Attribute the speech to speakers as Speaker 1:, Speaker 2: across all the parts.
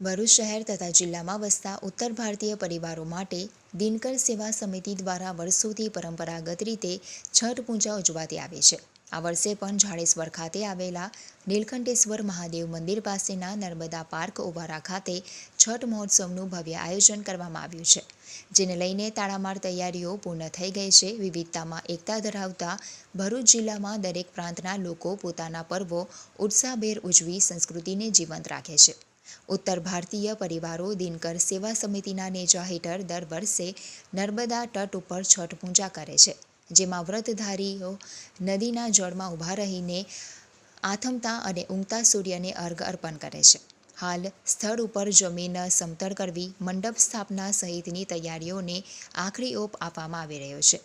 Speaker 1: ભરૂચ શહેર તથા જિલ્લામાં વસતા ઉત્તર ભારતીય પરિવારો માટે દિનકર સેવા સમિતિ દ્વારા વર્ષોથી પરંપરાગત રીતે છઠ પૂજા ઉજવાતી આવે છે. આ વર્ષે પણ જાડેશ્વર ખાતે આવેલા નીલકંઠેશ્વર મહાદેવ મંદિર પાસેના નર્મદા પાર્ક ઉભારા ખાતે છઠ મહોત્સવનું ભવ્ય આયોજન કરવામાં આવ્યું છે, જેને લઈને તાળામાર તૈયારીઓ પૂર્ણ થઈ ગઈ છે. વિવિધતામાં એકતા ધરાવતા ભરૂચ જિલ્લામાં દરેક પ્રાંતના લોકો પોતાના પર્વો ઉત્સાહભેર ઉજવી સંસ્કૃતિને જીવંત રાખે છે. ઉત્તર ભારતીય પરિવારો દિનકર સેવા સમિતિના નેજા હેઠળ દર વર્ષે નર્મદા તટ ઉપર છઠ પૂજા કરે છે, જેમાં વ્રતધારીઓ નદીના જળમાં ઊભા રહીને આથમતા અને ઊંઘતા સૂર્યને અર્ઘ અર્પણ કરે છે. હાલ સ્થળ ઉપર જમીન સમતળ કરવી મંડપ સ્થાપના સહિતની તૈયારીઓને આખરી ઓપ આપવામાં આવી રહ્યો છે.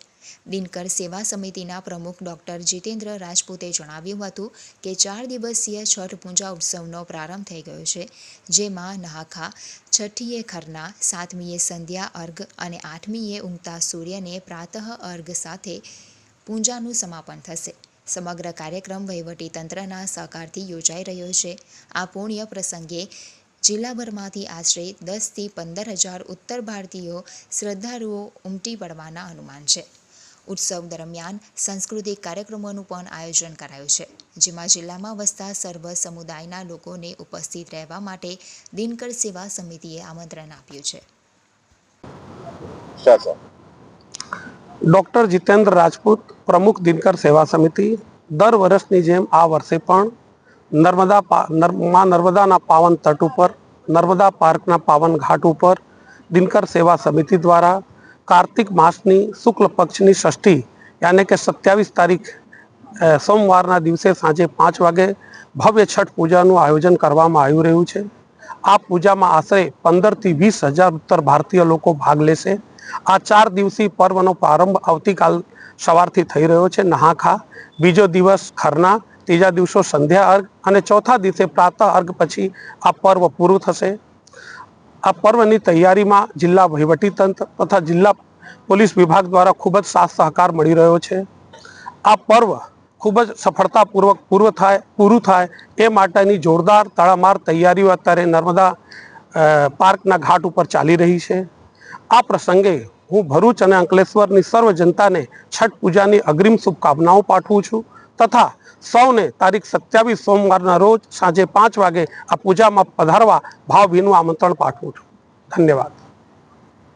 Speaker 1: દિનકર સેવા સમિતિના પ્રમુખ ડૉક્ટર જીતેન્દ્ર રાજપૂતે જણાવ્યું હતું કે ચાર દિવસીય છઠ પૂજા ઉત્સવનો પ્રારંભ થઈ ગયો છે, જેમાં નહાખા, છઠ્ઠીએ ખરના, સાતમીએ સંધ્યા અર્ઘ અને આઠમીએ ઊંઘતા સૂર્યને પ્રાતઃ અર્ઘ સાથે પૂજાનું સમાપન થશે. સમગ્ર કાર્યક્રમ વહીવટીતંત્રના સહકારથી યોજાઈ રહ્યો છે. આ પુણ્ય પ્રસંગે જિલ્લાભરમાંથી આશરે દસથી પંદર હજાર ઉત્તર ભારતીયો શ્રદ્ધાળુઓ ઉમટી પડવાના અનુમાન છે. ઉત્સવ દરમિયાન સાંસ્કૃતિક કાર્યક્રમોનું પણ આયોજન કરાયું છે, જેમાં જિલ્લામાં વસતા સર્વ સમુદાયના લોકોને ઉપસ્થિત રહેવા માટે દિનકર સેવા સમિતિએ આમંત્રણ આપ્યું છે.
Speaker 2: ડૉક્ટર જીતેન્દ્ર રાજપૂત, પ્રમુખ દિનકર સેવા સમિતિ, દર વર્ષની જેમ આ વર્ષે પણ નર્મદા મા નર્મદાના પાવન તટ ઉપર, નર્મદા પાર્કના પાવન ઘાટ ઉપર દિનકર સેવા સમિતિ દ્વારા કાર્તિક માસની શુક્લ પક્ષની ષષ્ઠી, યાને કે સત્યાવીસ તારીખ સોમવારના દિવસે સાંજે પાંચ વાગે ભવ્ય છઠ પૂજાનું આયોજન કરવામાં આવી રહ્યું છે. આ પૂજામાં આશરે પંદરથી વીસ હજાર ઉત્તર ભારતીય લોકો ભાગ લેશે. આ ચાર દિવસીય પર્વનો પ્રારંભ આવતીકાલ સવારથી થઈ રહ્યો છે. નહાખા, બીજો દિવસ ખરના, ત્રીજા દિવસો સંધ્યા અર્ઘ અને ચોથા દિવસે પ્રાતઃ અર્ઘ પછી આ પર્વ પૂરું થશે. આ પર્વની તૈયારીમાં જિલ્લા વહીવટીતંત્ર તથા જિલ્લા પોલીસ વિભાગ દ્વારા ખૂબ જ સાથ સહકાર મળી રહ્યો છે. આ પર્વ ખૂબ જ સફળતાપૂર્વક પૂર્વ થાય, પૂરું થાય એ માટેની જોરદાર તડામાર તૈયારીઓ અત્યારે નર્મદા પાર્કના ઘાટ ઉપર ચાલી રહી છે. આ પ્રસંગે હું ભરૂચ અને અંકલેશ્વરની સર્વ જનતાને છઠ પૂજાની અગ્રિમ શુભકામનાઓ પાઠવું છું તથા સૌને તારીખ સત્યાવીસ સોમવારના રોજ સાંજે પાંચ વાગે આ પૂજામાં પધારવા ભાવભીનું આમંત્રણ પાઠવું છું. ધન્યવાદ.